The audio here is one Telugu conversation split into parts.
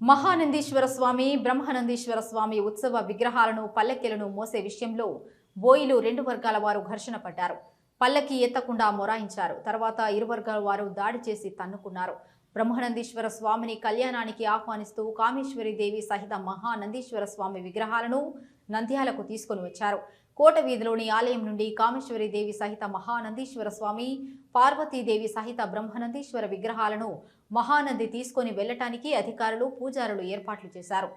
మహానందీశ్వర స్వామి బ్రహ్మానందీశ్వర స్వామి ఉత్సవ విగ్రహాలను పల్లకెలను మోసే విషయంలో బోయిలు రెండు వర్గాల వారు ఘర్షణ పడ్డారు. పల్లకి ఎత్తకుండా మొరాయించారు. తర్వాత ఇరు వర్గాల వారు దాడి చేసి తన్నుకున్నారు. బ్రహ్మానందీశ్వర స్వామిని కళ్యాణానికి ఆహ్వానిస్తూ కామేశ్వరి దేవి సహిత మహానందీశ్వర స్వామి విగ్రహాలను నంద్యాలకు తీసుకొని వచ్చారు. కోట వీధిలోని ఆలయం నుండి కామేశ్వరి దేవి సహిత మహానందీశ్వర స్వామి పార్వతీదేవి సహిత బ్రహ్మనందీశ్వర విగ్రహాలను మహానంది తీసుకొని వెళ్ళటానికి అధికారులు పూజారులు ఏర్పాట్లు చేశారు.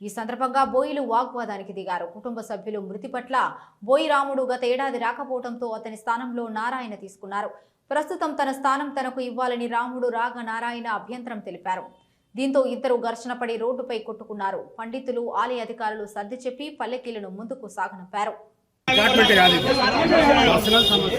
ఈ సందర్భంగా బోయిలు వాగ్వాదానికి దిగారు. కుటుంబ సభ్యులు మృతి పట్ల బోయి రాముడు గత ఏడాది రాకపోవడంతో అతని స్థానంలో నారాయణ తీసుకున్నారు. ప్రస్తుతం తన స్థానం తనకు ఇవ్వాలని రాముడు రాగ నారాయణ అభ్యంతరం తెలిపారు. దీంతో ఇద్దరు ఘర్షణ పడి రోడ్డుపై కొట్టుకున్నారు. పండితులు ఆలయ అధికారులు సర్ది చెప్పి పల్లెకీలను ముందుకు సాగనంపారు. డిపార్ట్మెంట్ కాదు సమస్య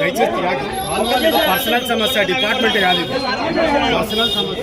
దయచేసి. పర్సనల్ సమస్య డిపార్ట్మెంట్ కాదు. పర్సనల్ సమస్య